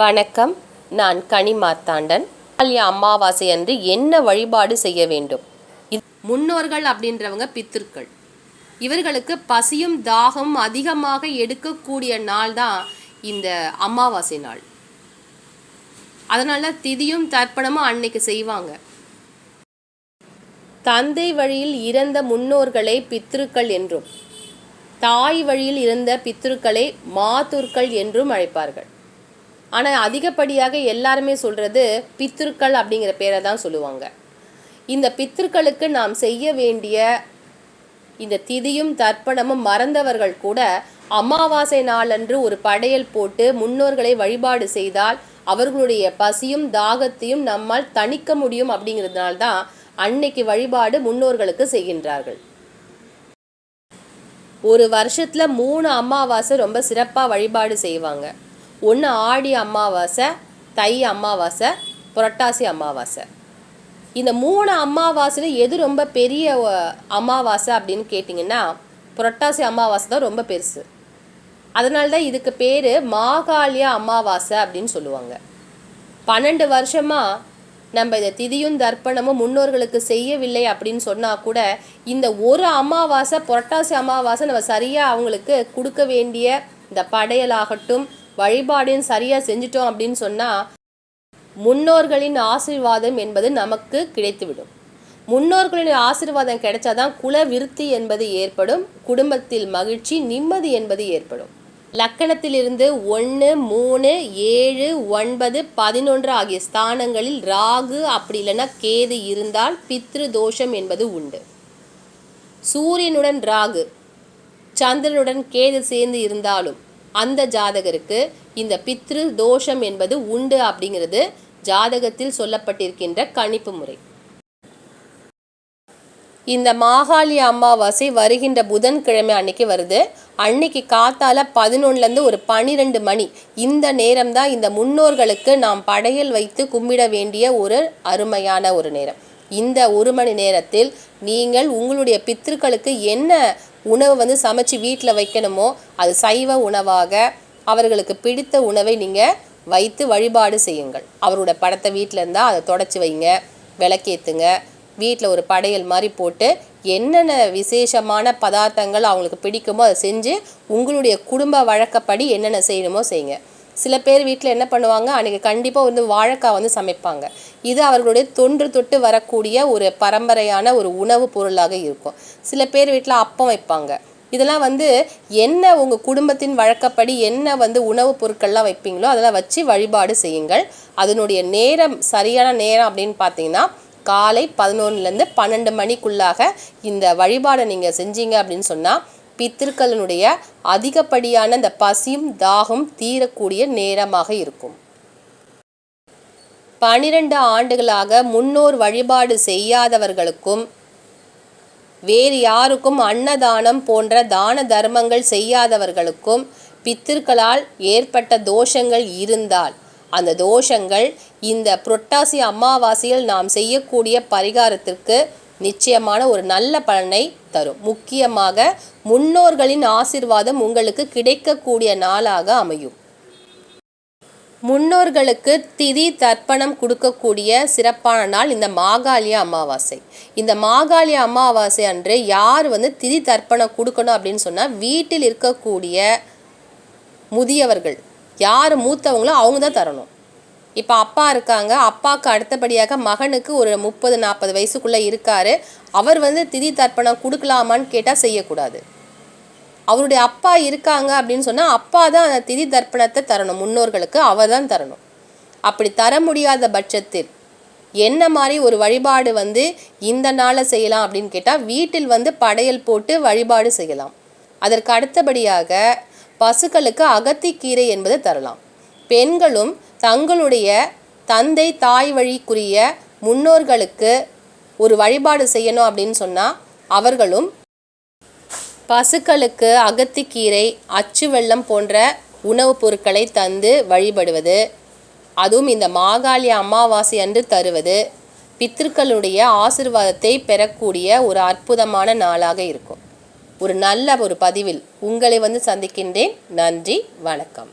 வணக்கம். நான் கனி மார்த்தாண்டன். ஆலய அமாவாசை அன்று என்ன வழிபாடு செய்ய வேண்டும்? முன்னோர்கள் அப்படின்றவங்க பித்திருக்கள். இவர்களுக்கு பசியும் தாகம் அதிகமாக எடுக்கக்கூடிய நாள் தான் இந்த அமாவாசை நாள். அதனால திதியும் தர்ப்பணமும் அன்னைக்கு செய்வாங்க. தந்தை வழியில் இறந்த முன்னோர்களை பித்திருக்கள் என்றும் தாய் வழியில் இருந்த பித்திருக்களை மாத்தூர்கள் என்றும் அழைப்பார்கள். ஆனால் அதிகப்படியாக எல்லாருமே சொல்கிறது பித்திருக்கள் அப்படிங்கிற பேரை தான் சொல்லுவாங்க. இந்த பித்திருக்களுக்கு நாம் செய்ய வேண்டிய இந்த திதியும் தர்ப்பணமும் மறந்தவர்கள் கூட அமாவாசை நாளன்று ஒரு படையல் போட்டு முன்னோர்களை வழிபாடு செய்தால் அவர்களுடைய பசியும் தாகத்தையும் நம்மால் தணிக்க முடியும் அப்படிங்கிறதுனால தான் அன்னைக்கு வழிபாடு முன்னோர்களுக்கு செய்கின்றார்கள். ஒரு வருஷத்தில் மூணு அமாவாசை ரொம்ப சிறப்பாக வழிபாடு செய்வாங்க. ஒன்று ஆடி அமாவாசை தை அமாவாசை புரட்டாசி அமாவாசை. இந்த மூணு அமாவாசையில் எது ரொம்ப பெரிய அமாவாசை அப்படின்னு கேட்டிங்கன்னா புரட்டாசி அமாவாசை தான் ரொம்ப பெருசு. அதனால தான் இதுக்கு பேர் மாகாளிய அமாவாசை அப்படின்னு சொல்லுவாங்க. பன்னெண்டு வருஷமாக நம்ம இதை திதியும் தர்ப்பணமும் முன்னோர்களுக்கு செய்யவில்லை அப்படின்னு சொன்னால் கூட இந்த ஒரு அமாவாசை புரட்டாசி அமாவாசை நம்ம சரியாக அவங்களுக்கு கொடுக்க வேண்டிய இந்த படையலாகட்டும் வழிபாடையும் சரியாக செஞ்சிட்டோம் அப்படின்னு சொன்னால் முன்னோர்களின் ஆசீர்வாதம் என்பது நமக்கு கிடைத்துவிடும். முன்னோர்களின் ஆசீர்வாதம் கிடைச்சாதான் குல விருத்தி என்பது ஏற்படும் குடும்பத்தில் மகிழ்ச்சி நிம்மதி என்பது ஏற்படும். லக்கணத்திலிருந்து ஒன்று மூணு ஏழு ஒன்பது பதினொன்று ஆகிய ஸ்தானங்களில் ராகு அப்படி இல்லைன்னா கேது இருந்தால் பித்ரு தோஷம் என்பது உண்டு. சூரியனுடன் ராகு சந்திரனுடன் கேது சேர்ந்து இருந்தாலும் அந்த ஜாதகருக்கு இந்த பித்ரு தோஷம் என்பது உண்டு அப்படிங்கிறது ஜாதகத்தில் சொல்லப்பட்டிருக்கின்ற கணிப்பு முறை. இந்த மாகாளி அமாவாசை வருகின்ற புதன்கிழமை அன்னைக்கு வருது. அன்னைக்கு காத்தால பதினொன்னுலேருந்து ஒரு பன்னிரெண்டு மணி. இந்த நேரம் தான் இந்த முன்னோர்களுக்கு நாம் படையல் வைத்து கும்பிட வேண்டிய ஒரு அருமையான ஒரு நேரம். இந்த ஒரு மணி நேரத்தில் நீங்கள் உங்களுடைய பித்திருக்களுக்கு என்ன உணவு வந்து சமைச்சு வீட்டில் வைக்கணுமோ அது சைவ உணவாக அவர்களுக்கு பிடித்த உணவை நீங்கள் வைத்து வழிபாடு செய்யுங்கள். அவரோட படத்தை வீட்டில் இருந்தால் அதை தொடச்சி வைங்க விளக்கேற்றுங்க வீட்டில் ஒரு படையல் மாதிரி போட்டு என்னென்ன விசேஷமான பதார்த்தங்கள் அவங்களுக்கு பிடிக்குமோ அதை செஞ்சு உங்களுடைய குடும்ப வழக்கப்படி என்னென்ன செய்யணுமோ செய்யுங்க. சில பேர் வீட்டில் என்ன பண்ணுவாங்க? அன்றைக்கி கண்டிப்பாக வந்து வாழைக்காய் வந்து சமைப்பாங்க. இது அவர்களுடைய தொன்று தொட்டு வரக்கூடிய ஒரு பரம்பரையான ஒரு உணவுப் பொருளாக இருக்கும். சில பேர் வீட்டில் அப்பம் வைப்பாங்க. இதெல்லாம் வந்து என்ன உங்கள் குடும்பத்தின் வழக்கப்படி என்ன வந்து உணவுப் பொருட்கள்லாம் வைப்பீங்களோ அதெல்லாம் வச்சு வழிபாடு செய்யுங்கள். அதனுடைய நேரம் சரியான நேரம் அப்படின்னு பார்த்தீங்கன்னா காலை பதினொன்றுலேருந்து பன்னெண்டு மணிக்குள்ளாக இந்த வழிபாடை நீங்கள் செஞ்சீங்க அப்படின்னு சொன்னால் பித்திருக்களினுடைய அதிகப்படியான இந்த பசியும் தாகம் தீரக்கூடிய நேரமாக இருக்கும். பனிரெண்டு ஆண்டுகளாக முன்னோர் வழிபாடு செய்யாதவர்களுக்கும் வேறு யாருக்கும் அன்னதானம் போன்ற தான தர்மங்கள் செய்யாதவர்களுக்கும் பித்திருக்களால் ஏற்பட்ட தோஷங்கள் இருந்தால் அந்த தோஷங்கள் இந்த புரட்டாசி அமாவாசையில் நாம் செய்யக்கூடிய பரிகாரத்திற்கு நிச்சயமான ஒரு நல்ல பலனை தரும். முக்கியமாக முன்னோர்களின் ஆசிர்வாதம் உங்களுக்கு கிடைக்கக்கூடிய நாளாக அமையும். முன்னோர்களுக்கு திதி தர்ப்பணம் கொடுக்கக்கூடிய சிறப்பான நாள் இந்த மாகாளிய அமாவாசை. இந்த மாகாளிய அமாவாசை அன்று யார் வந்து திதி தர்ப்பணம் கொடுக்கணும் அப்படின்னு சொன்னால் வீட்டில் இருக்கக்கூடிய முதியவர்கள். யார் மூத்தவங்களோ அவங்க தான் தரணும். இப்போ அப்பா இருக்காங்க. அப்பாவுக்கு அடுத்தபடியாக மகனுக்கு ஒரு முப்பது நாற்பது வயசுக்குள்ளே இருக்காரு. அவர் வந்து திதி தர்ப்பணம் கொடுக்கலாமான்னு கேட்டால் செய்யக்கூடாது. அவருடைய அப்பா இருக்காங்க அப்படின்னு சொன்னால் அப்பா தான் அந்த திதி தர்ப்பணத்தை தரணும். முன்னோர்களுக்கு அவர் தான் தரணும். அப்படி தர முடியாத பட்சத்தில் என்ன மாதிரி ஒரு வழிபாடு வந்து இந்த நாளில் செய்யலாம் அப்படின்னு கேட்டால் வீட்டில் வந்து படையல் போட்டு வழிபாடு செய்யலாம். அதற்கு அடுத்தபடியாக பசுக்களுக்கு அகத்திக்கீரை என்பது தரலாம். பெண்களும் தங்களுடைய தந்தை தாய் வழிக்குரிய முன்னோர்களுக்கு ஒரு வழிபாடு செய்யணும் அப்படின்னு சொன்னால் அவர்களும் பசுக்களுக்கு அகத்திக்கீரை அச்சு வெள்ளம் போன்ற உணவுப் பொருட்களை தந்து வழிபடுவது அதுவும் இந்த மாகாளி அமாவாசை அன்று தருவது பித்திருக்களுடைய ஆசிர்வாதத்தை பெறக்கூடிய ஒரு அற்புதமான நாளாக இருக்கும். ஒரு நல்ல ஒரு பதிவில் உங்களை வந்து சந்திக்கின்றேன். நன்றி வணக்கம்.